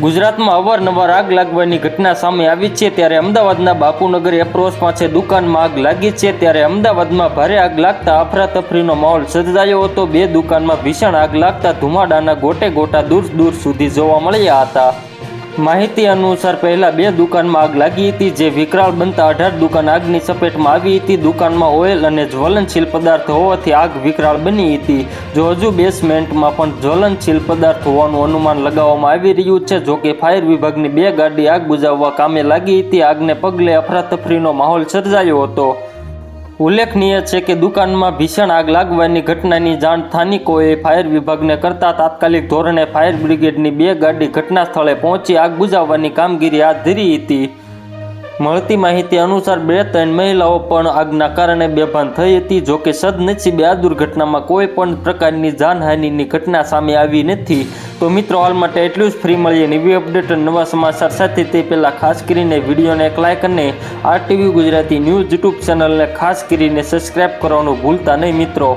ગુજરાતમાં અવારનવાર આગ લાગવાની ઘટના સામે આવી છે ત્યારે અમદાવાદના બાપુનગર એપ્રોચ પાસે દુકાનમાં આગ લાગી છે ત્યારે અમદાવાદમાં ભારે આગ લાગતા અફરાતફરીનો માહોલ સર્જાયો હતો. બે દુકાનમાં ભીષણ આગ લાગતા ધુમાડાના ગોટે ગોટા દૂર દૂર સુધી જોવા મળ્યા હતા. માહિતી અનુસાર પહેલા બે દુકાનમાં આગ લાગી હતી, જે વિકરાળ બનતા અઢાર દુકાન આગની ચપેટમાં આવી હતી. દુકાનમાં ઓઇલ અને જ્વલનશીલ પદાર્થ હોવાથી આગ વિકરાળ બની હતી. જો હજુ બેસમેન્ટમાં પણ જ્વલનશીલ પદાર્થ હોવાનું અનુમાન લગાવવામાં આવી રહ્યું છે જોકે ફાયર વિભાગની બે ગાડી આગ બુઝાવવા કામે લાગી હતી. આગને પગલે અફરાતફરીનો માહોલ સર્જાયો હતો. ઉલ્લેખનીય છે કે દુકાનમાં ભીષણ આગ લાગવાની ઘટનાની જાણ સ્થાનિકોએ ફાયર વિભાગને કરતા તાત્કાલિક ધોરણે ફાયર બ્રિગેડની બે ગાડી ઘટના સ્થળે પહોંચી આગ બુઝાવવાની કામગીરી હાથ ધરી હતી. મળતી માહિતી અનુસાર બે ત્રણ મહિલાઓ પણ આગના કારણે બેભાન થઈ હતી જોકે સદનસીબે આ દુર્ઘટનામાં કોઈ પણ પ્રકારની જાનહાનિની ઘટના સામે આવી નથી. તો મિત્રો, હાલ માટે એટલું જ. ફ્રી મળીએ નવી અપડેટ નવા સમાચાર સાથે તે પહેલાં ખાસ કરીને વિડીયોને એક લાઇક અને આરટીવી ગુજરાતી ન્યૂઝ યુટ્યુબ ચેનલને ખાસ કરીને સબસ્ક્રાઇબ કરવાનું ભૂલતા નહીં મિત્રો.